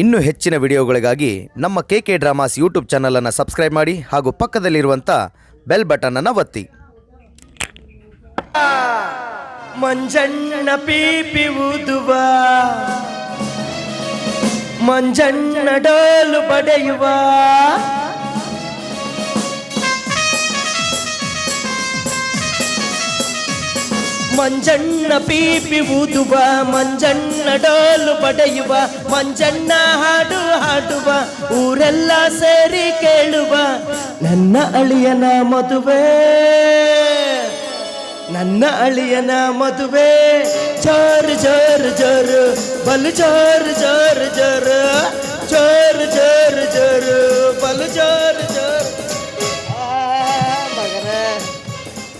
ಇನ್ನೂ ಹೆಚ್ಚಿನ ವಿಡಿಯೋಗಳಿಗಾಗಿ ನಮ್ಮ ಕೆ ಕೆ ಡ್ರಾಮಾಸ್ ಯೂಟ್ಯೂಬ್ ಚಾನಲನ್ನು ಸಬ್ಸ್ಕ್ರೈಬ್ ಮಾಡಿ ಹಾಗೂ ಪಕ್ಕದಲ್ಲಿರುವಂಥ ಬೆಲ್ ಬಟನನ್ನು ಒತ್ತಿ. ಮಂಜಣ್ಣ ಪೀಪಿ ಊದುವ, ಮಂಜಣ್ಣ ಡೋಲು ಬಡೆಯುವ ಮಂಜಣ್ಣ ಪೀಪಿ ಊದುವ, ಮಂಜಣ್ಣ ಡೋಲು ಪಡೆಯುವ, ಮಂಜಣ್ಣ ಹಾಡು ಹಾಡುವ, ಊರೆಲ್ಲ ಸೇರಿ ಕೇಳುವ, ನನ್ನ ಅಳಿಯನ ಮದುವೆ. ನನ್ನ ಅಳಿಯನ ಮದುವೆ. ಜೋರು ಜೋರು ಜೋರು, ಬಲು ಜೋರು ಜೋರು ಜೋರು. ಜೋರು ಜೋರು ಜೋರು, ಬಲು ಜೋರು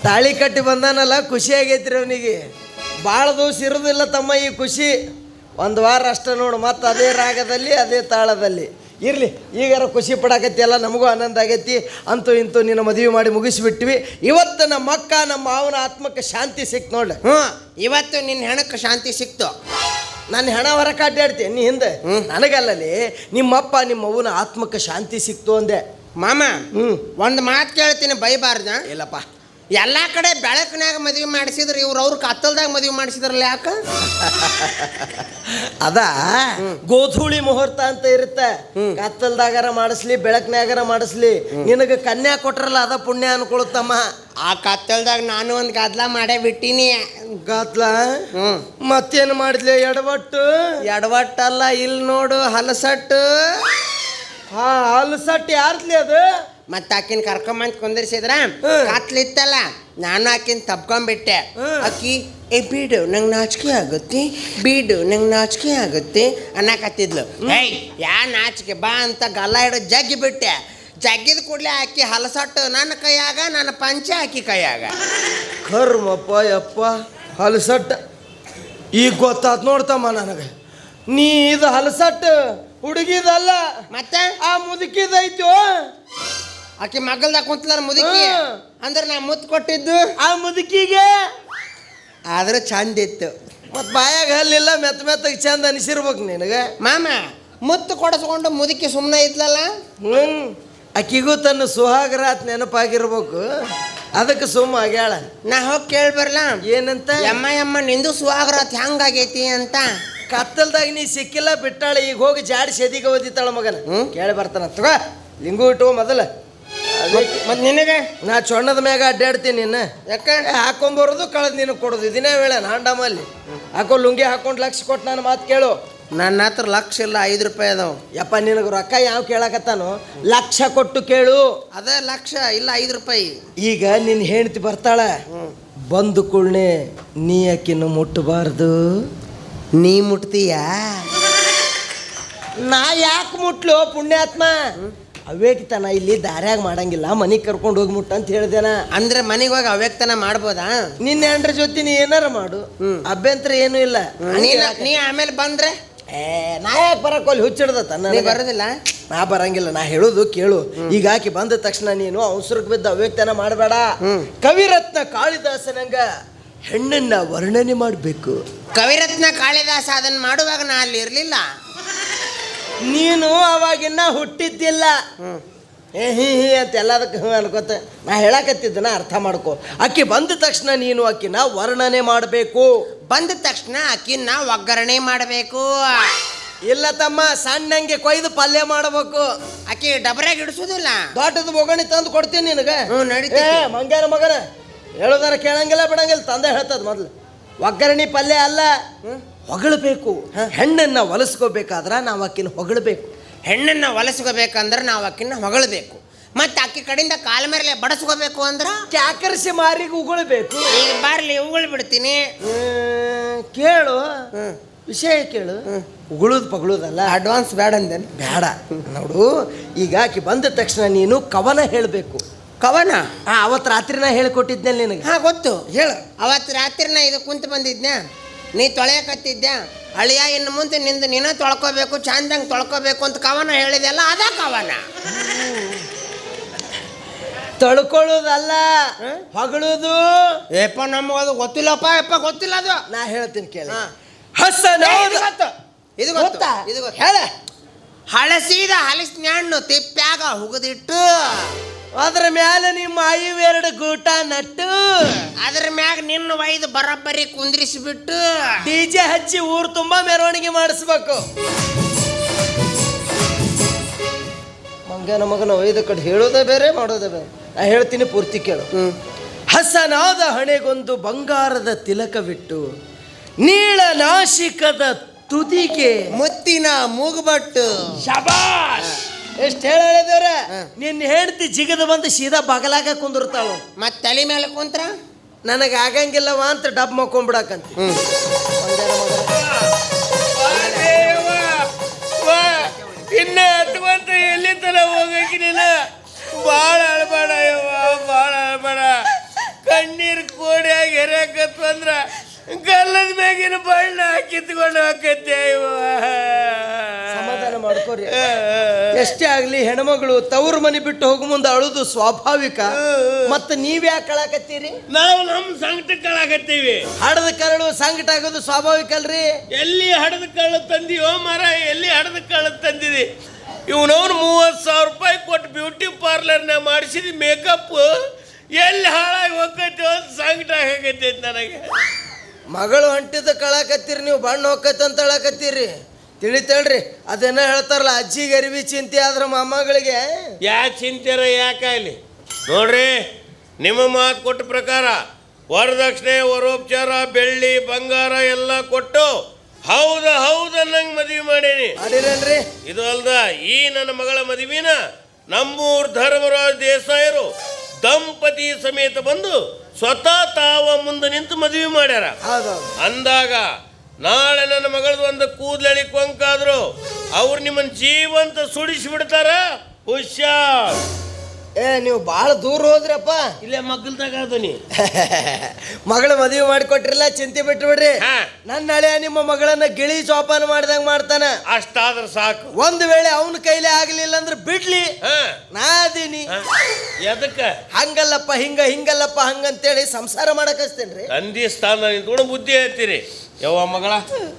ತಾಳಿ ಕಟ್ಟಿ ಬಂದಾನಲ್ಲ ಖುಷಿ ಆಗೈತ್ರಿ ಅವನಿಗೆ. ಭಾಳ ದಿವಸ ಇರೋದಿಲ್ಲ ತಮ್ಮ ಈ ಖುಷಿ. ಒಂದು ವಾರ ಅಷ್ಟೇ ನೋಡು ಮತ್ತು ಅದೇ ರಾಗದಲ್ಲಿ ಅದೇ ತಾಳದಲ್ಲಿ. ಇರಲಿ ಈಗಾರ ಖುಷಿ ಪಡಾಕತ್ತಿಯಲ್ಲ ನಮಗೂ ಆನಂದ ಆಗೈತಿ. ಅಂತೂ ಇಂತೂ ನಿನ್ನ ಮದುವೆ ಮಾಡಿ ಮುಗಿಸ್ಬಿಟ್ವಿ. ಇವತ್ತು ನಮ್ಮ ಅಕ್ಕ ನಮ್ಮ ಮಾವನ ಆತ್ಮಕ್ಕೆ ಶಾಂತಿ ಸಿಕ್ತು ನೋಡ್ಲಿ. ಹ್ಞೂ ಇವತ್ತು ನಿನ್ನ ಹೆಣಕ್ಕೆ ಶಾಂತಿ ಸಿಕ್ತು. ನಾನು ಹೆಣ ಹೊರ ಅಡ್ಡಾಡ್ತೀನಿ ನೀ ಹಿಂದೆ. ನನಗಲ್ಲಲ್ಲಿ ನಿಮ್ಮಪ್ಪ ನಿಮ್ಮ ಅವನ ಆತ್ಮಕ್ಕೆ ಶಾಂತಿ ಸಿಕ್ತು ಅಂದೆ. ಮಾಮ ಹ್ಞೂ ಒಂದು ಮಾತು ಕೇಳ್ತೀನಿ ಬೈಬಾರ್ದ? ಇಲ್ಲಪ್ಪ. ಎಲ್ಲ ಕಡೆ ಬೆಳಕಿನಾಗ ಮದುವೆ ಮಾಡಿಸಿದ್ರು ಇವ್ರು ಅವ್ರ ಕತ್ತಲ್ದಾಗ ಮದುವೆ ಮಾಡಿಸಿದ್ರಲ್ಲ ಯಾಕ? ಅದ? ಗೋಧೂಳಿ ಮುಹೂರ್ತ ಅಂತ ಇರುತ್ತೆ. ಕತ್ತಲ್ದಾಗಾರ ಮಾಡಿಸ್ಲಿ ಬೆಳಕ್ನಾಗಾರ ಮಾಡಿಸ್ಲಿ. ನಿನಗೆ ಕನ್ಯಾ ಕೊಟ್ರಲ್ಲ ಅದ ಪುಣ್ಯ ಅನ್ಕೊಳುತ್ತಮ್ಮ. ಆ ಕತ್ತಲ್ದಾಗ ನಾನು ಒಂದು ಗದ್ಲ ಮಾಡೇ ಬಿಟ್ಟಿನಿ. ಗದ್ಲ? ಮತ್ತೇನು ಮಾಡಿದ್ಲಿ ಎಡವಟ್ಟು? ಎಡವಟ್ಟಲ್ಲ ಇಲ್ಲಿ ನೋಡು ಹಲಸಟ್ಟು. ಹಾ ಹಲಸಟ್ಟು ಯಾರ್ದ್ಲಿ ಅದು? ಮತ್ತೆ ಆಕಿನ ಕರ್ಕೊಂಬಂದ್ ಕುಂದಿರ್ಸಿದ್ರ. ಕತ್ಲಿತ್ತಲ್ಲ. ನಾನು ಆಕಿನ ತಪ್ಕೊಂಡ್ಬಿಟ್ಟೆ ಅಕ್ಕಿ ಏ ಬೀಡು ನಂಗೆ ನಾಚಿಕೆ ಆಗುತ್ತೆ. ಬೀಡು ನಂಗೆ ನಾಚಿಕೆ ಆಗುತ್ತೆ. ಅನ್ನಕತ್ತಿದ್ಲು. ಏಯ್ ಯಾ ನಾಚಿಕೆ? ಬಾ ಅಂತ ಗಲ್ಲ ಹಿಡಿದು ಜಗ್ಗಿ ಬಿಟ್ಟೆ ಜಗ್ಗಿದ ಕೂಡಲೇ ಆಕಿ ಹಲಸಟ್ಟು ನನ್ನ ಕೈಯಾಗ ನನ್ನ ಪಂಚೆ ಆಕಿ ಕೈಯಾಗ. ಕರ್ಮಪ್ಪ ಯಪ್ಪ ಹಲಸಟ್ಟ. ಈಗ ಗೊತ್ತಾತ್ ನೋಡ್ತಮ್ಮ ನನಗೆ. ನೀ ಇದು ಹಲಸಟ್ಟು ಹುಡುಗಿದಲ್ಲ. ಮತ್ತೆ? ಆ ಮುದುಕಿದೈತು? ಆಕಿ ಮಗಲ್ದಾಗ ಕುಂತಲಾರ ಮುದುಕಿ. ಅಂದ್ರೆ ನಾ ಮುತ್ತು ಕೊಟ್ಟಿದ್ದು. ಆ ಮುದುಕಿಗೆ? ಆದ್ರೆ ಚಂದ ಇತ್ತು. ಮತ್ ಬಾಯಾಗ ಹಲ್ಲಿಲ್ಲ ಮೆತ್ತ ಮೆತ್ತಗೆ ಚಂದ ಅನಿಸಿರ್ಬೇಕು ನಿನಗೆ. ಮಾಮ ಮುತ್ತು ಕೊಡಿಸ್ಕೊಂಡು ಮುದುಕಿ ಸುಮ್ಮನೆ ಇದ್ಲಲ್ಲ? ಹ್ಮ್. ಆಕಿಗೂ ತನ್ನ ಸುಹಾಗರಾತ್ ನೆನಪಾಗಿರ್ಬೇಕು. ಅದಕ್ಕೆ ಸುಮ್ಮ ಆಗ್ಯಾಳ. ನಾ ಹೋಗಿ ಕೇಳ್ಬರ್ಲ ಏನಂತ? ಯಮ್ಮ ಯಮ್ಮ ನಿಂದು ಸುವಾಗರತ್ ಹೆಂಗಾಗೈತಿ ಅಂತ. ಕತ್ತಲ್ದಾಗ ನೀ ಸಿಕ್ಕಿಲ್ಲ ಬಿಟ್ಟಾಳ ಈಗ ಹೋಗಿ ಜಾಡಿ ಸೆದಿಗೆ ಓದಿತಾಳ ಮಗನ. ಹ್ಞೂ ಕೇಳಿ ಬರ್ತಾನ ತಗೋ. ಲಿಂಗು ಇಟ್ಟು ಮೊದಲ. ಮತ್ ನಿನಗೆ? ನಾ ಚೊಣ್ಣದ ಮ್ಯಾಗ ಅಡ್ಡಾಡ್ತೀನಿ ನಿನ್ನ. ಯಾಕ? ಹಾಕೊಂಬರೋದು ಕಳೆದು ನಿನಗೆ ಕೊಡೋದು. ಇದನ್ನೇ ವೇಳೆ ನಾಂಡಮಲ್ಲಿ ಹಾಕೋ ಲುಂಗಿ ಹಾಕೊಂಡು ಲಕ್ಷ ಕೊಟ್ಟು ನಾನು ಮಾತು ಕೇಳು. ನನ್ನ ಹತ್ರ ಲಕ್ಷ ಇಲ್ಲ ಐದು ರೂಪಾಯಿ ಅದಾವ. ಯಪ್ಪ ನಿನಗೆ ರೊಕ್ಕ ಯಾವ ಕೇಳಕತ್ತಾನು? ಲಕ್ಷ ಕೊಟ್ಟು ಕೇಳು. ಅದೇ ಲಕ್ಷ ಇಲ್ಲ ಐದು ರೂಪಾಯಿ. ಈಗ ನಿನ್ನ ಹೆಂಡತಿ ಬರ್ತಾಳೆ. ಬಂದು ಕುಳ್ನೆ ನೀ ಯಾಕಿನ್ನು ಮುಟ್ಟಬಾರ್ದು ನೀ ಮುಟ್ತೀಯಾ? ನಾ ಯಾಕೆ ಮುಟ್ಲು ಪುಣ್ಯಾತ್ಮ? ಅವೇಕಿತನ ಇಲ್ಲಿ ದಾರ್ಯಾಗ ಮಾಡಂಗಿಲ್ಲ ಮನೆಗೆ ಕರ್ಕೊಂಡು ಹೋಗಿ ಮುಟ್ಟ ಅಂತ ಹೇಳ್ದೇನ. ಅಂದ್ರೆ ಮನೆಗೆ ಹೋಗಿ ಅವ್ಯಕ್ತನ ಮಾಡ್ಬೋದಾ? ನಿನ್ನೆ ಹೆಂಡ್ರ ಜೊತೆ ನೀ ಏನಾರ ಮಾಡು ಅಭ್ಯಂತರ ಏನು ಇಲ್ಲ. ನೀ ನೀ ಆಮೇಲೆ ಬಂದ್ರೆ? ಏ ನಾ ಯಾಕೆ ಬರಕ್ಕೆ ಹುಚ್ಚಿಡ್ದತ್ತ ನೀ ಬರೋದಿಲ್ಲ? ನಾ ಬರಂಗಿಲ್ಲ ನಾ ಹೇಳೋದು ಕೇಳು. ಈಗ ಆಕಿ ಬಂದ ತಕ್ಷಣ ನೀನು ಅವಸರಕ್ಕೆ ಬಿದ್ದ ಅವ್ಯಕ್ತನ ಮಾಡಬೇಡ. ಕವಿರತ್ನ ಕಾಳಿದಾಸನಂಗ ಹೆಣ್ಣನ್ನ ವರ್ಣನೆ ಮಾಡಬೇಕು. ಕವಿರತ್ನ ಕಾಳಿದಾಸ ಅದನ್ನ ಮಾಡುವಾಗ ನಾ ಅಲ್ಲಿ ಇರ್ಲಿಲ್ಲ. ನೀನು ಅವಾಗಿನ್ನ ಹುಟ್ಟಿದ್ದಿಲ್ಲ. ಏ ಹಿ ಹಿ ಅಂತ ಎಲ್ಲದಕ್ಕೆ ಹ್ಞೂ ಅನ್ಕೋತ ನಾ ಹೇಳಕತ್ತಿದ್ದನ ಅರ್ಥ ಮಾಡ್ಕೊ. ಅಕ್ಕಿ ಬಂದ ತಕ್ಷಣ ನೀನು ಅಕ್ಕಿನ ವರ್ಣನೆ ಮಾಡಬೇಕು. ಬಂದ ತಕ್ಷಣ ಅಕ್ಕಿನ ಒಗ್ಗರಣೆ ಮಾಡಬೇಕು. ಇಲ್ಲ ತಮ್ಮ ಸಣ್ಣಂಗೆ ಕೊಯ್ದು ಪಲ್ಯ ಮಾಡಬೇಕು. ಅಕ್ಕಿ ಡಬರಾಗಿ ಇಡಿಸೋದಿಲ್ಲ. ದೊಡ್ಡದ ಮೊಗಣಿ ತಂದು ಕೊಡ್ತೀನಿ ನಿನಗೆ. ಹ್ಞೂ ನಡೀತೈತಿ. ಏ ಮಂಗ್ಯಾನ ಮಗನ ಹೇಳೋದಾರ ಕೇಳಂಗಿಲ್ಲ ಬಿಡಂಗಿಲ್ಲ ತಂದೆ ಹೇಳ್ತದ ಮೊದ್ಲು. ಒಗ್ಗರಣೆ ಪಲ್ಯ ಅಲ್ಲ. ಹೊಗಳಬೇಕು. ಹೆಣ್ಣನ್ನು ಒಲಸ್ಕೋಬೇಕಾದ್ರೆ ನಾವು ಆಕಿನ ಹೊಗಳಬೇಕು. ಹೆಣ್ಣನ್ನು ಒಲಸ್ಕೋಬೇಕಂದ್ರೆ ನಾವು ಆಕಿನ ಹೊಗಳಬೇಕು. ಮತ್ತೆ ಅಕ್ಕಿ ಕಡೆಯಿಂದ ಕಾಲ ಮೇಲೆ ಬಡಸ್ಕೋಬೇಕು ಅಂದ್ರ? ಕ್ಯಾಕರಿಸಿ ಮಾರಿಗೆ ಉಗುಳ್ಬೇಕು. ಈಗ ಬಾರ್ಲಿ ಉಗುಳ್ ಬಿಡ್ತೀನಿ. ಕೇಳು. ವಿಷಯ ಕೇಳು. ಉಗುಳುದು ಪಗಳುದಲ್ಲ. ಅಡ್ವಾನ್ಸ್ ಬೇಡ ಅಂದೇನು. ಬೇಡ. ನೋಡು ಈಗ ಆಕಿ ಬಂದ ತಕ್ಷಣ ನೀನು ಕವನ ಹೇಳಬೇಕು. ಕವನ? ಹಾ ಅವತ್ತು ರಾತ್ರಿನ ಹೇಳ್ಕೊಟ್ಟಿದ್ದೆ ನಿನಗೆ? ಹಾ ಗೊತ್ತು. ಹೇಳು. ಅವತ್ತು ರಾತ್ರಿನ ಇದು ಕುಂತು ಬಂದಿದ್ನ್ಯಾ? ನೀ ತೊಳೆಯಕತ್ತಿದ್ದೆ ಅಳಿಯ ಇನ್ನು ಮುಂದೆ ನಿಂದು ನೀನ ತೊಳ್ಕೊಬೇಕು ಚಂದಂಗೆ ತೊಳ್ಕೊಬೇಕು ಅಂತ ಕವನ ಹೇಳಿದೆಲ್ಲ ಅದ ಕವನ. ತಳ್ಕೊಳ್ಳೋದಲ್ಲ ಹೊಗಳೋದು ಏಪ್ಪ ನಮಗೆ ಅದು ಗೊತ್ತಿಲ್ಲಪ್ಪ ಯಪ್ಪ ಗೊತ್ತಿಲ್ಲ ಅದು. ನಾ ಹೇಳ್ತೀನಿ ಕೇಳಿ. ಹಸನ ಇದು ಗೊತ್ತು. ಇದು ಹೇಳ. ಹಳಸಿದ ಹಲಸಿನ ಹಣ್ಣು ತಿಪ್ಪ್ಯಾಗ ಹುಗದಿಟ್ಟು ಅದ್ರ ಮ್ಯಾಲ ನಿಮ್ಮ ಐವೆರಡು ಗೂಟ ನಟ್ಟು. ಅದ್ರ ಮ್ಯಾಗ ನಿನ್ನ ಒಯ್ದು ಬರೋಬ್ಬರಿ ಕುಂದ್ರಿಸಿಬಿಟ್ಟು. ಡಿಜೆ ಹಚ್ಚಿ ಊರು ತುಂಬಾ ಮೆರವಣಿಗೆ ಮಾಡಿಸ್ಬೇಕು. ಮಂಗನ ಮಗನ ಒಯ್ದ ಕಡೆ ಹೇಳೋದೇ ಬೇರೆ ಮಾಡೋದೇ ಬೇರೆ. ನಾ ಹೇಳ್ತೀನಿ ಪೂರ್ತಿ ಕೇಳು. ಹಸನಾದ ಹಣೆಗೊಂದು ಬಂಗಾರದ ತಿಲಕವಿಟ್ಟು ನೀಳ ನಾಶಿಕದ ತುದಿಗೆ ಮುತ್ತಿನ ಮೂಗುಬಟ್ಟು. ಶಬಾಷ್! ಎಷ್ಟು ಹೇಳಿದವ್ರ ನಿನ್ನ ಹೆಂಡತಿ ಜಿಗದ ಬಂದು ಸೀದಾ ಬಗಲಾಗ ಕುಂದಿರ್ತಾಳು. ಮತ್ತೆ ತಲೆ ಮೇಲೆ ಕುಂತ್ರ? ನನಗೆ ಆಗಂಗಿಲ್ಲವ ಅಂತ ಡಬ್ ಮಕ್ಕೊಂಬಿಡಕಂತ. ಇನ್ನ ಹತ್ಕೊಂತ ಎಲ್ಲಿ ತನ ಹೋಗಕ್ಕೆ ನೀನು? ಭಾಳ ಅಳ್ಬೇಡ ಯವ್ವ ಭಾಳ ಅಳ್ಬೇಡ. ಕಣ್ಣೀರು ಕೋಡಿಯಾಗಿ ಹೆರಕತ್ತು ಅಂದ್ರ ಗಲ್ಲದ ಮ್ಯಾಗಿನ ಬಣ್ಣ ಕಿತ್ಕೊಂಡು ಹೋಗತ್ತೆ ಸಮಾಧಾನ ಮಾಡ್ಕೋರಿ ಎಷ್ಟೇ ಆಗ್ಲಿ ಹೆಣ್ಮಗಳು ತವ್ರ ಮನೆ ಬಿಟ್ಟು ಹೋಗು ಮುಂದೆ ಅಳುದು ಸ್ವಾಭಾವಿಕ. ಮತ್ತ ನೀವ್ ಯಾಕೆ ಕಳಾಕತ್ತೀರಿ ನಾವು ನಮ್ಮ ಕಳಾಕತ್ತೀವಿ ಹಡದ ಕರಳು ಸಂಕಟ ಆಗೋದು ಸ್ವಾಭಾವಿಕ ಅಲ್ರಿ? ಎಲ್ಲಿ ಹಡದ ಕಳ್ಳು ತಂದಿಯೋ ಮರ ಎಲ್ಲಿ ಹಡದ ಕಳ್ಳು ತಂದಿದಿ? ಇವನವ್ನು ಮೂವತ್ತು ಸಾವಿರ ರೂಪಾಯಿ ಕೊಟ್ಟು ಬ್ಯೂಟಿ ಪಾರ್ಲರ್ನ ಮಾಡಿಸಿದ ಮೇಕಪ್ ಎಲ್ಲಿ ಹಾಳಾಗಿ ಹೋಗತ್ತೆ ಅಂತ ಸಂಕಟ ಆಗೈತೆ ನನಗೆ. ಮಗಳು ಹೊಂಟಿದ್ದ ಕಳಾಕತ್ತೀರಿ ನೀವು ಬಣ್ಣ ಹೋಗತ್ತೆ ಅಂತ ಹೇಳಕತ್ತೀರಿ. ತಿಳಿತೇಳ್ರಿ ಅದೇನ ಹೇಳ್ತಾರಲ್ಲ ಅಜ್ಜಿಗೆ ಅರಿವಿ ಚಿಂತೆ ಆದ್ರ ಮೊಮ್ಮಗಳಿಗೆ. ಯಾ ಚಿಂತೆರ ಯಾಕಾಗಲಿ ನೋಡ್ರಿ ನಿಮ್ಮ ಮಾತು ಕೊಟ್ಟ ಪ್ರಕಾರ ವರದಕ್ಷಿಣೆ ವರೋಪಚಾರ ಬೆಳ್ಳಿ ಬಂಗಾರ ಎಲ್ಲ ಕೊಟ್ಟು ಹೌದ ಹೌದ ನಂಗೆ ಮದುವೆ ಮಾಡೀನಿ. ಮಾಡಿರೇನ್ರಿ? ಇದು ಅಲ್ದ ಈ ನನ್ನ ಮಗಳ ಮದುವಿನ ನಮ್ಮೂರ್ ಧರ್ಮರಾಜ್ ದೇಸಾಯರು ದಂಪತಿ ಸಮೇತ ಬಂದು ಸ್ವತಃ ತಾವ ಮುಂದೆ ನಿಂತು ಮದುವೆ ಮಾಡ್ಯಾರ. ಅಂದಾಗ ನಾಳೆ ನನ್ನ ಮಗಳದು ಒಂದು ಕೂದಲಳಿ ಕೊಂಕಾದ್ರು ಅವ್ರು ನಿಮ್ಮನ್ನ ಜೀವಂತ ಸುಡಿಸಿ ಬಿಡ್ತಾರ. ಹುಷಾರ್. ಏ ನೀವು ಭಾಳ ದೂರ ಹೋದ್ರಪ್ಪ. ಇಲ್ಲೇ ಮಗ್ಗಲ್ದಾಗ ಅದನಿ ಮಗಳ ಮದುವೆ ಮಾಡಿಕೊಟ್ರಿಲ್ಲ ಚಿಂತೆ ಬಿಟ್ಟು ಬಿಡ್ರಿ ಹಾ. ನನ್ನ ಹಳೆಯ ನಿಮ್ಮ ಮಗಳನ್ನ ಗಿಳಿ ಜೋಪಾನ ಮಾಡ್ದಂಗ ಮಾಡ್ತಾನ. ಅಷ್ಟಾದ್ರೆ ಸಾಕು. ಒಂದ್ ವೇಳೆ ಅವನ ಕೈಲೇ ಆಗ್ಲಿಲ್ಲ ಅಂದ್ರೆ ಬಿಡ್ಲಿ. ಹಾ. ನಾ ಅದೀನಿ. ಎದಕ್ಕ? ಹಂಗಲ್ಲಪ್ಪ ಹಿಂಗ ಹಿಂಗಲ್ಲಪ್ಪ ಹಂಗಂತೇಳಿ ಸಂಸಾರ ಮಾಡಕ್ ಹಚ್ತೇನ್ರಿ ತಂದಿ ಸ್ಥಾನ ನಿಂತ್ಕೊಂಡು ಬುದ್ಧಿ ಹೇಳ್ತೀರಿ. ಯವ್ವ ಮಗಳ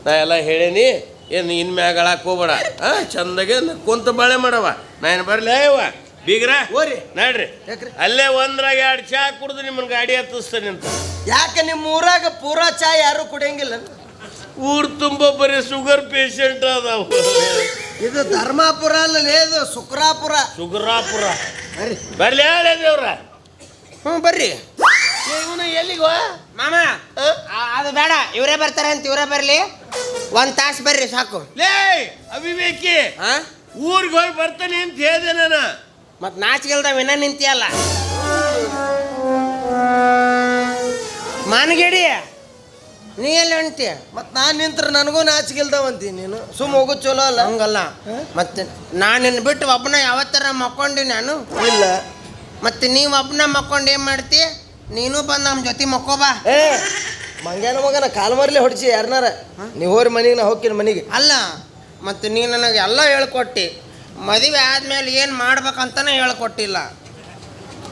ನಾ ಎಲ್ಲ ಹೇಳೇನಿ ಏನು ಇನ್ಮ್ಯಾಗ ಅಳಕ್ ಹೋಗ್ಬೇಡ. ಹಾ ಚಂದಾಗೆ ಕುಂತ ಬಾಳೆ ಮಾಡವ ನಾ ಏನು ಬರ್ಲಿ ಯವ್ವ? ಬೀಗ್ರ ಓರಿ. ನಡ್ರಿ. ಯಾಕ್ರಿ? ಅಲ್ಲೇ ಒಂದ್ರಾಗ ಎರಡು ಚಾ ಕುಡ್ದು ನಿಮ್ಮನ್ನ ಗಾಡಿ ಹತ್ತಿಸ್ತೇನೆ ಅಂತ. ಯಾಕೆ ನಿಮ್ಮ ಊರಾಗ ಪೂರಾ ಚಾ ಯಾರು ಕುಡಿಯಂಗಿಲ್ಲ? ಊರ್ ತುಂಬ ಬರೀ ಶುಗರ್ ಪೇಷಂಟ್ ಅದಾವ. ಇದು ಧರ್ಮಾಪುರ ಅಲ್ಲ ಇದು ಶುಕ್ರಾಪುರ. ಶುಗ್ರಾಪುರ ಬರ್ರಿ. ಬರ್ಲಿ ಹೇಳಿ ದೇವ್ರ. ಹ್ಞೂ ಬರ್ರಿ. ಇವನು ಎಲ್ಲಿಗೋ ಮಾಮ ಆ- ಅದು ಬೇಡ ಇವರೇ ಬರ್ತಾರೆ ಅಂತ ಇವರೇ ಬರ್ಲಿ. ಒಂದ್ ತಾಸು ಬರ್ರಿ ಸಾಕು. ಲೇ ಅವಿವೇಕಿ ಹಾ ಊರಿಗೆ ಹೋಗಿ ಬರ್ತಾನೆ ಅಂತ ಹೇಳಿದೆ ನಾನು. ಮತ್ ನಾಚಿಕೆಲ್ದ ವಿನ ನಿಂತಿಯಲ್ಲ? ಮಾನಗೇಡಿ ನೀ ಎಲ್ಲಿ ಹೊಂಟಿ ಮತ್ತು ನಾನು ನಿಂತ್ರ ನನಗೂ ನಾಚಿಗಿಲ್ದವಂತಿ ನೀನು. ಸುಮ್ ಹೋಗು ಚಲೋ ಅಲ್ಲ? ಹಂಗಲ್ಲ. ಮತ್ತೆ ನಾನು ನಿನ್ನ ಬಿಟ್ಟು ಒಬ್ಬನ ಯಾವತ್ತರ ಮಕ್ಕೊಂಡಿ ನಾನು? ಇಲ್ಲ. ಮತ್ತೆ ನೀವು ಒಬ್ಬನ ಮಕ್ಕೊಂಡು ಏನು ಮಾಡ್ತಿ? ನೀನು ಬಂದು ನಮ್ಮ ಜೊತೆ ಮಕ್ಕೋಬಾ ಏ ಮಂಗ್ಯಾನ ಮಗನ ಕಾಲು ಮರ್ಲಿ ಹೊಡ್ಸಿ ಯಾರನಾರ. ನೀವು ಹೋರಿ ಮನೆಗೆ ನಾ ಹೋಗ್ತೀನಿ ಮನೆಗೆ. ಅಲ್ಲ ಮತ್ತು ನೀನು ನನಗೆ ಎಲ್ಲ ಹೇಳ್ಕೊಟ್ಟಿ. ಮದುವೆ ಆದ್ಮೇಲೆ ಏನು ಮಾಡ್ಬೇಕಂತಾನೆ ಹೇಳ್ಕೊಟ್ಟಿಲ್ಲ.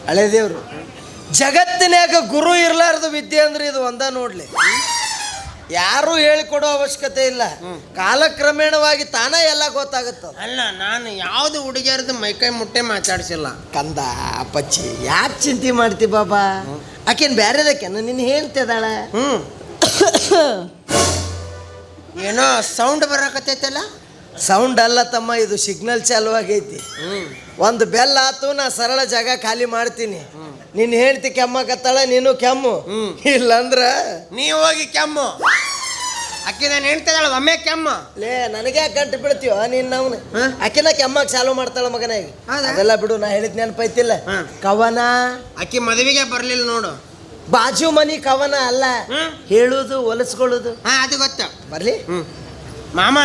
ಹಳೆ ದೇವ್ರು. ಜಗತ್ತಿನಾಗ ಗುರು ಇರ್ಲಾರ್ದು ವಿದ್ಯೆ ಅಂದ್ರೆ ಇದು ಒಂದ ನೋಡ್ಲಿ. ಯಾರು ಹೇಳಿಕೊಡೋ ಅವಶ್ಯಕತೆ ಇಲ್ಲ. ಕಾಲಕ್ರಮೇಣವಾಗಿ ತಾನೇ ಎಲ್ಲ ಗೊತ್ತಾಗುತ್ತ? ಅಲ್ಲ ನಾನು ಯಾವುದು ಹುಡುಗಿಯರ್ದು ಮೈಕೈ ಮುಟ್ಟೆ ಮಾತಾಡ್ಸಿಲ್ಲ. ಕಂದ ಅಪ್ಪಚ್ಚಿ ಯಾಕೆ ಚಿಂತೆ ಮಾಡ್ತಿ ಬಾಬಾ? ಆಕೇನ್ ಬ್ಯಾರೆದಕ್ಕೆನ? ನಿನ್ನ ಹೇಳ್ತಿದಾಳ ಹ್ಮ್. ಏನೋ ಸೌಂಡ್ ಬರಕತ್ತೈತಲ್ಲ? ಸೌಂಡ್ ಅಲ್ಲ ತಮ್ಮ ಇದು ಸಿಗ್ನಲ್ ಚಾಲು ಆಗೈತಿ. ಒಂದು ಬೆಲ್ಲ ಆತು ನಾ ಸರಳ ಜಾಗ ಖಾಲಿ ಮಾಡ್ತೀನಿ. ನಿನ್ನ ಹೇಳ್ತಿ ಕೆಮ್ಮಕತ್ತಾಳ ನೀನು ಕೆಮ್ಮು. ಇಲ್ಲಂದ್ರ? ನೀ ಹೋಗಿ ಕೆಮ್ಮು. ಅಕ್ಕಿ ನಾನು ಹೇಳ್ತಿದ್ದಾಳ ಒಮ್ಮೆ ಕೆಮ್ಮು. ಲೇ ನನಗೆ ಗಂಟು ಬಿಡ್ತೀವ ನೀನ್ ಅವನು ಅಕ್ಕಿನ ಕೆಮ್ಮಕ್ ಚಾಲು ಮಾಡ್ತಾಳ ಮಗನಾಗಿ. ಅದೆಲ್ಲ ಬಿಡು ನಾ ಹೇಳಿದ್ ನೆನಪೈತಿಲ್ಲ. ಕವನ? ಅಕ್ಕಿ ಮದುವೆಗೆ ಬರಲಿಲ್ಲ ನೋಡು. ಬಾಜು ಮನಿ ಕವನ ಅಲ್ಲ. ಹೇಳುದು ಹೊಲಸ್ಕೊಳ್ಳೋದು. ಹಾಂ ಅದು ಗೊತ್ತು. ಬರ್ಲಿ? ಮಾಮ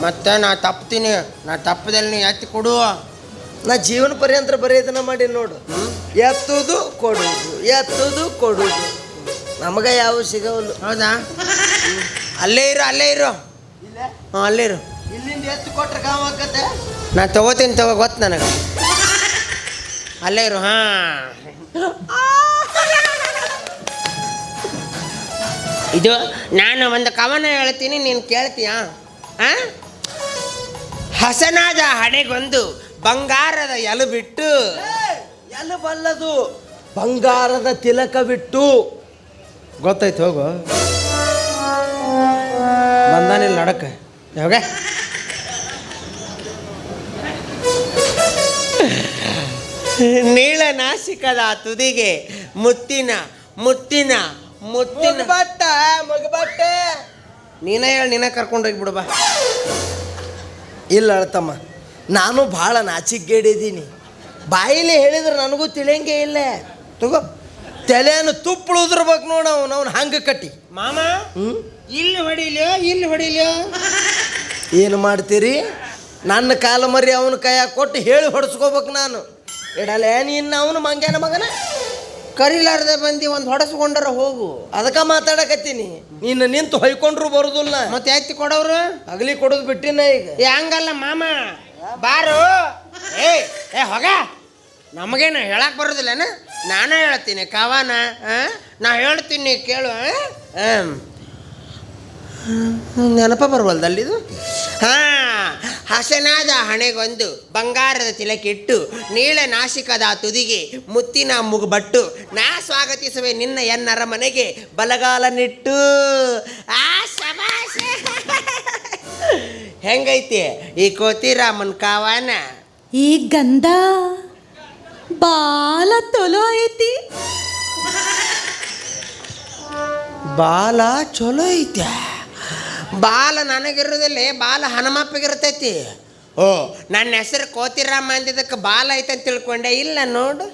ಮತ್ತೆ ನಾ ತಪ್ತೀನಿ. ನಾ ತಪ್ಪದಲ್ಲಿ ನೀ ಎತ್ತಿ ಕೊಡು. ನಾ ಜೀವನ ಪರ್ಯಂತರ ಇದನ್ನ ಮಾಡಿ ನೋಡು. ಎತ್ತುದು ಕೊಡುದು ಎತ್ತುದು ಕೊಡುದು. ನಮಗ ಯಾವ ಸಿಗವಲ್ಲು ಹೌದಾ? ಅಲ್ಲೇ ಇರು ಅಲ್ಲೇ ಇರು. ಹ್ಞೂ ಅಲ್ಲೇ ಇರು. ಇಲ್ಲಿಂದ ಎತ್ತು ಕೊಟ್ರೆ ಆಕತ್ತೆ? ನಾ ತಗೋತೀನಿ ತಗೋ ಗೊತ್ತು ನನಗೆ. ಅಲ್ಲೇ ಇರು ಹಾಂ. ಇದು ನಾನು ಒಂದು ಕವನ ಹೇಳ್ತೀನಿ, ನೀನು ಕೇಳ್ತೀಯ? ಹಸನಾದ ಹಣೆಗೊಂದು ಬಂಗಾರದ ಎಲು ಬಿಟ್ಟು ಎಲು ಬಲ್ಲದು ಬಂಗಾರದ ತಿಲಕ ಬಿಟ್ಟು ಗೊತ್ತಾಯ್ತು, ಹೋಗು. ಬಂದಾನಿಲ್ಲ ನಡಕ. ಯಾವಾಗ ನೀಳನಾಶಿಕದ ತುದಿಗೆ ಮುತ್ತಿನ ಮುತ್ತಿನ ಮುತ್ತಿನ ಬಟ್ಟ ಮಗಬಟ್ಟ ನೀನೇ ಹೇಳಿ ನೀನೇ ಕರ್ಕೊಂಡೋಗಿ ಹೋಗಿ ಬಾ. ಇಲ್ಲ ಅಳ್ತಮ್ಮ ನಾನು ಭಾಳ ನಾಚಿಗೇಡಿದ್ದೀನಿ ಬಾಯಿಲಿ ಹೇಳಿದ್ರೆ ನನಗೂ ತಿಳಿಯಂಗೆ ಇಲ್ಲ. ತಗೋ ತಲೆಯನ್ನು ತುಪ್ಪಳು ಉದ್ರಬೇಕು ನೋಡ ಅವನು ಅವ್ನು ಹಂಗೆ ಕಟ್ಟಿ. ಮಾಮ ಹ್ಞೂ ಇಲ್ಲಿ ಹೊಡಿಲ್ಯೋ ಇಲ್ಲಿ ಹೊಡಿಲ್ಯೋ? ಏನು ಮಾಡ್ತೀರಿ? ನನ್ನ ಕಾಲ ಮರಿ ಅವನ ಕೈಯಾಗ ಕೊಟ್ಟು ಹೇಳಿ ಹೊಡೆಸ್ಕೋಬೇಕು ನಾನು. ಇಡಲೇ ನೀನು ಅವನು ಮಂಗ್ಯಾನ ಮಗನ? ಕರಿಲಾರ್ದೆ ಬಂದು ಒಂದು ಹೊಡೆಸ್ಕೊಂಡ್ರೆ ಹೋಗು. ಅದಕ್ಕೆ ಮಾತಾಡಕತ್ತೀನಿ. ನೀನು ನಿಂತು ಹೊಯ್ಕೊಂಡ್ರು ಬರೋದಿಲ್ಲ. ಮತ್ತೆ ಎತ್ತಿ ಕೊಡೋರು? ಅಗಲಿ ಕೊಡೋದು ಬಿಟ್ಟಿನ ಈಗ. ಏ ಹಂಗಲ್ಲ ಮಾಮ. ಬಾರು. ಏ ಏ ಹೊಗ. ನಮಗೇನು ಹೇಳಕ್ ಬರೋದಿಲ್ಲನ? ನಾನೇ ಹೇಳ್ತೀನಿ ಕವಾನ? ನಾ ಹೇಳ್ತೀನಿ ಕೇಳು ನೆನಪ ಆಮ್. ಇದು ಹಾ. ಹಸನಾದ ಹಣೆಗೊಂದು ಬಂಗಾರದ ತಿಲಕಿಟ್ಟು ನೀಳ ನಾಶಿಕದ ತುದಿಗೆ ಮುತ್ತಿನ ಮುಗುಬಟ್ಟು ನಾ ಸ್ವಾಗತಿಸುವೆ ನಿನ್ನ ಎನ್ನರ ಮನೆಗೆ ಬಲಗಾಲ ನಿಟ್ಟು ಆ ಸಮಾಸೆ ಹೆಂಗೈತಿ ಈ ಕೋತಿರಾಮನ್ ಕಾವಾನ? ಈ ಗಂಧ ಬಾಲ ತೊಲೋ ಐತಿ. ಬಾಲ ಚಲೋ ಐತೆ ಬಾಲ ನನಗಿರೋದಲ್ಲಿ ಬಾಲ ಹನುಮಪ್ಪಗಿರ್ತೈತಿ. ಓ ನನ್ನ ಹೆಸರು ಕೋತಿರಾಮ ಅಂದಿದ್ದಕ್ಕೆ ಬಾಲ ಐತೆ ಅಂತ ತಿಳ್ಕೊಂಡೆ. ಇಲ್ಲ ನೋಡು.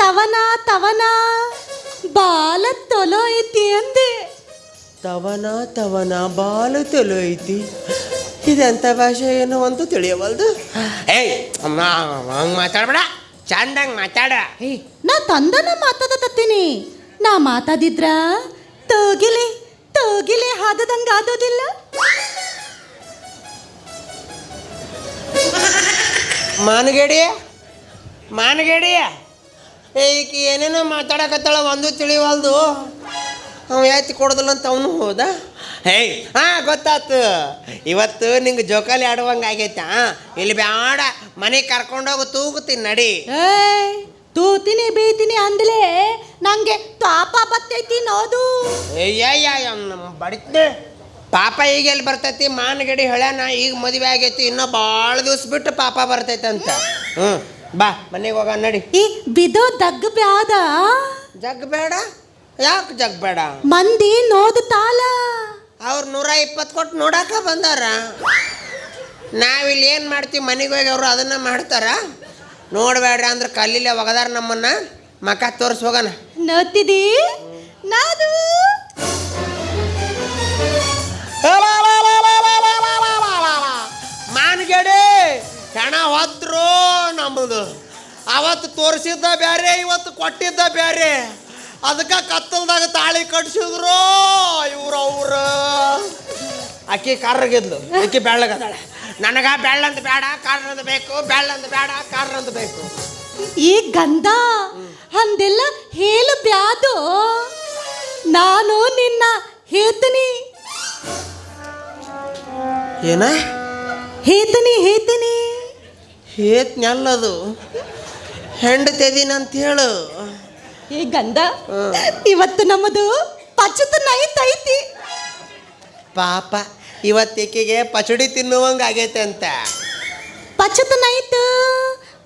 ತವನ ತವನ ಬಾಲ ತೊಲೋ ಐತಿ ಅಂದೆ. ತವನ ತವನ ಬಾಲ ತೊಲೋ ಐತಿ ಇದೆಂಥ ಭಾಷೆ ಏನು ಅಂತ ತಿಳಿಯವಲ್ದು? ಏಯ್ ಹಂಗೆ ಮಾತಾಡ್ಬೇಡ. ಚಂದಂಗೆ ಮಾತಾಡ. ನಾ ತಂದನ ಮಾತಾಡತ್ತೀನಿ ನಾ ಮಾತಾಡಿದ್ರ ತೋಗಿಲೆ. ತೋಗಿಲೆ ಹಾದದಂಗ ಆದೋದಿಲ್ಲ. ಮಾನಗೇಡಿ ಮಾನಗೇಡಿ. ಈಕಿ ಏನೇನೋ ಮಾತಾಡಕತ್ತಾಳ ಒಂದು ತಿಳಿವಲ್ದು. ಅವ ಯಾತಿ ಕೊಡೋದಿಲ್ಲ ಅಂತ ಅವನು ಹೋದ. ಹೇಯ್ ಹಾ ಗೊತ್ತಾತು. ಇವತ್ತು ನಿಂಗೆ ಜೋಕಾಲಿ ಆಡುವಂಗ ಆಗೈತಾ? ಇಲ್ಲಿ ಬ್ಯಾಡ ಮನೆಗೆ ಕರ್ಕೊಂಡೋಗಿ ತೂಗುತ್ತೀನಿ ನಡಿ. ತೂತೀನಿ ಬೀತೀನಿ ಅಂದ್ಲೆ. ನಂಗೆ ಪಾಪ ಬರ್ತೈತಿ ನೋದು ಬಡಿತೆ ಪಾಪ ಈಗ ಎಲ್ಲಿ ಬರ್ತೈತಿ? ಮಾನಗಡಿ ಹೇಳ್ಯಾನ ಈಗ ಮದುವೆ ಆಗೈತಿ. ಇನ್ನೂ ಭಾಳ ದಿವ್ಸ ಬಿಟ್ಟು ಪಾಪ ಬರ್ತೈತೆ ಅಂತ ಹ್ಞೂ ಬಾ ಮನೆಗೆ ಹೋಗ ನಡಿ. ಈ ಬಿದೋ ದಗ್ ಬ್ಯಾದ ಜಗ್ ಬೇಡ ಯಾಕೆ ಜಗ್ ಬೇಡ ಮಂದಿ ನೋದು ತಾಲ. ಅವ್ರು ನೂರ ಇಪ್ಪತ್ತು ಕೊಟ್ಟು ನೋಡಾಕ ಬಂದಾರ. ನಾವಿಲ್ಲಿ ಏನು ಮಾಡ್ತೀವಿ? ಮನೆಗೆ ಹೋಗಿ ಅವರು ಅದನ್ನ ಮಾಡ್ತಾರ? ನೋಡಬೇಡ್ರಿ ಅಂದ್ರೆ ಕಲ್ಲಿಲೆ ಒಗದಾರ ನಮ್ಮನ್ನ. ಮಕ ತೋರ್ಸಿ ಹೋಗೋಣ ನೋಡ್ತಿದಿ ನಾದು ಮಾನ್ಗಡೆ ಹೆಣ ಹೊದ್ರು ನಮ್ಮದು ಅವತ್ತು ತೋರಿಸಿದ್ದ ಬ್ಯಾರೆ ಇವತ್ತು ಕೊಟ್ಟಿದ್ದ ಬ್ಯಾರೆ ಅದಕ್ಕೆ ಕತ್ತಲ್ದಾಗ ತಾಳಿ ಕಟ್ಸಿದ್ರು ಇವ್ರು ಅವ್ರು ಅಕ್ಕಿ ಕಾರ್ರಗಿದ್ಲು ಅಕ್ಕಿ ಬೆಳ್ಳಗದಾಳೆ ನನಗ ಬೆಳ್ಳಂತ ಬೇಡ ಕಾರ್ರಂದು ಬೇಕು ಬೆಳ್ಳಂದ್ ಬೇಡ ಕಾರ್ರಂದು ಬೇಕು ಈ ಗಂಧ ಅಂದೆಲ್ಲ ಹೇಳಬ್ಯಾದು ನಾನು ನಿನ್ನ ಹೇತನಿ. ಏನ? ಹೇತನಿ ಹೇತನಿ. ಹೇತ್ನಲ್ಲದು ಹೆಂಡತಿದೀನಿ ಅಂತ ಹೇಳು. ಈ ಗಂಧ ಇವತ್ತು ನಮ್ಮದು ಪಚ್ಚತ ನೈತೈತಿ ಐತಿ. ಪಾಪ ಇವತ್ತಿಕೆಗೆ ಪಚಡಿ ತಿನ್ನುವಂಗಾಗೈತೆ ಅಂತ. ಪಚ್ಚತ ನೈತ್?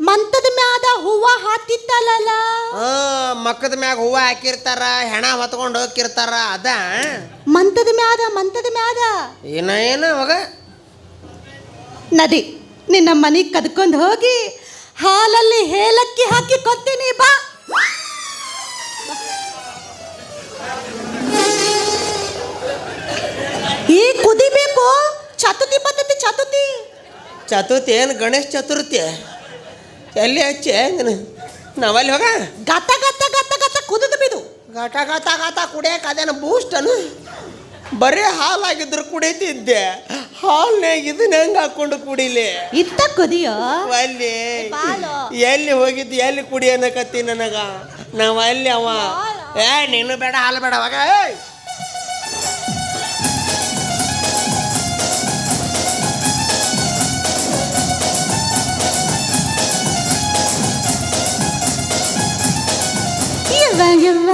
ಮಂತದ ಮ್ಯಾದ ಹೂವ ಹಾತಿತ್ತಲ್ಲ ಮಕ್ಕದ ಮ್ಯಾಗ ಹೂವು ಹಾಕಿರ್ತಾರ ಹೆಣ ಹೊತ್ಕೊಂಡು ಹೋಗಿರ್ತಾರ ಅದ? ಮಂತದ ಮ್ಯಾದ ಮಂತದ ಮ್ಯಾದ ಏನ ಏನ ಅವಾಗ ನದಿ ನಿನ್ನ ಮನೆಗೆ ಕದ್ಕೊಂಡು ಹೋಗಿ ಹಾಲಲ್ಲಿ ಹೇಲಕ್ಕಿ ಹಾಕಿ ಕೊತ್ತೀನಿ ಬಾ. ಈ ಕುದಿಬೇಕು ಚತುತಿ ಬರ್ತೈತಿ ಚತುತಿ. ಚತುರ್ಥಿ ಏನು ಗಣೇಶ ಚತುರ್ಥಿ? ಎಲ್ಲಿ ಹಚ್ಚಿ ಹೆಂಗನ ನಾವಲ್ಲಿ ಹೋಗ? ಗತ ಗತ ಗತ ಗತ ಕುದಿದು ಬಿದು. ಗಟ ಗತ ಗತ ಕುಡಿಯಕ್ಕೆ ಬೂಸ್ಟ್ ಬೂಸ್ಟನು ಬರೀ ಹಾಲಾಗಿದ್ರು ಕುಡಿತಿದ್ದೆ. ಹಾಲ್ನಾಗ ಇದನ್ನ ಹೆಂಗೆ ಹಾಕೊಂಡು ಕುಡಿಲಿ? ಇತ್ತ ಕುದಿಯೋ? ಅಲ್ಲಿ. ಎಲ್ಲಿ ಹೋಗಿದ್ದು ಎಲ್ಲಿ ಕುಡಿ ಅನ್ನಕತ್ತಿ ನನಗ? ನಾವು ಅಲ್ಲಿ ಅವ ಏ ನೀನು ಬೇಡ ಹಾಲು ಬೇಡ ಅವಾಗ ಏಯ್! ಯವ್ವ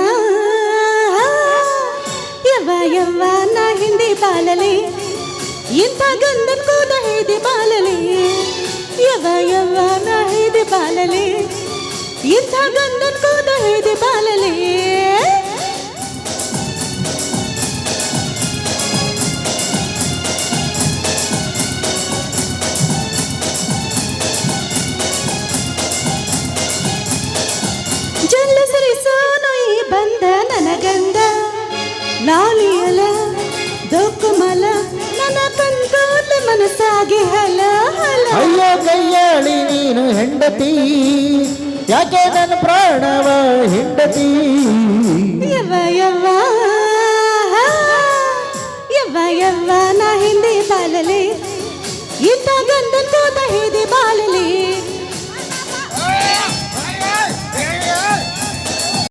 ಯವ್ವ ಯವ್ವ ನಾ ಹಿಂದಿ ಬಾಲಲೆ ಇಂಥ ಗಂಧನ್ ಕೂದ ಹೇದಿ ಬಾಲಲೆ ಯವ್ವ ಯವ್ವ ನಾ ಹೇದಿ ಬಾಲಲೆ ಇಂಥ ಗಂಧನ್ ಕೂದ ಹೇದಿ ಬಾಲಲೆ ಅಯ್ಯೋ ಕೈಯಾಳಿ ನೀನು ಹೆಂಡತಿ ಯಾಕೆ ನನ್ನ ಪ್ರಾಣವ ಹೆಂಡತಿ? ನಾ ಹಿಂದೆ ಬಾಲಲಿ ಇಂಥ ಗಂಧನ್ ಕೋದ